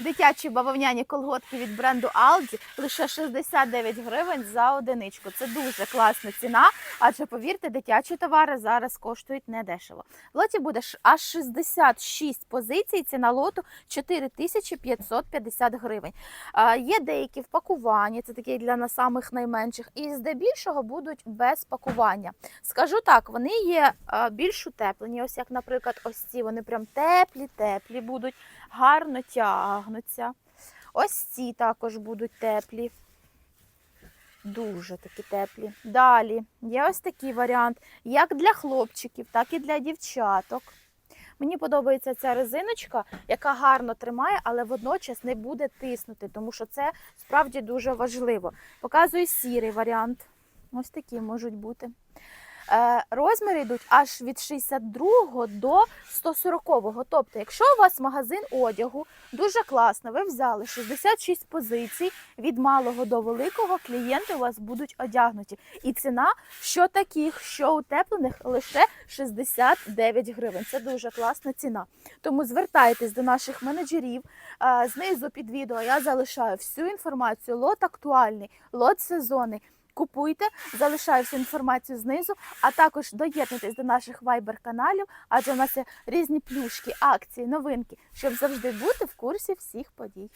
Дитячі бавовняні колготки від бренду Aldi лише 69 гривень за одиничку. Це дуже класна ціна, адже повірте, дитячі товари зараз коштують недешево. В лоті буде аж 66 позицій. Ціна лоту 4550 гривень. Є деякі в пакуванні, це такі для нас самих найменших, і здебільшого будуть без пакування. Скажу так, вони є більш утеплені. Ось як, наприклад, ось ці вони прям теплі, теплі будуть, гарно тягнуться. Ось ці також будуть теплі. Дуже такі теплі. Далі є ось такий варіант, як для хлопчиків, так і для дівчаток. Мені подобається ця резиночка, яка гарно тримає, але водночас не буде тиснути, тому що це справді дуже важливо. Показую сірий варіант. Ось такі можуть бути. Е, розміри йдуть аж від 62 до 140. Тобто, якщо у вас магазин одягу дуже класно, ви взяли 66 позицій від малого до великого, клієнти у вас будуть одягнуті. І ціна що таких, що утеплених лише 69 гривень. Це дуже класна ціна. Тому звертайтесь до наших менеджерів. Е, Знизу під відео я залишаю всю інформацію. Лот актуальний, лот сезонний. Купуйте, залишаю всю інформацію знизу, а також доєднуйтесь до наших вайбер-каналів, адже у нас є різні плюшки, акції, новинки, щоб завжди бути в курсі всіх подій.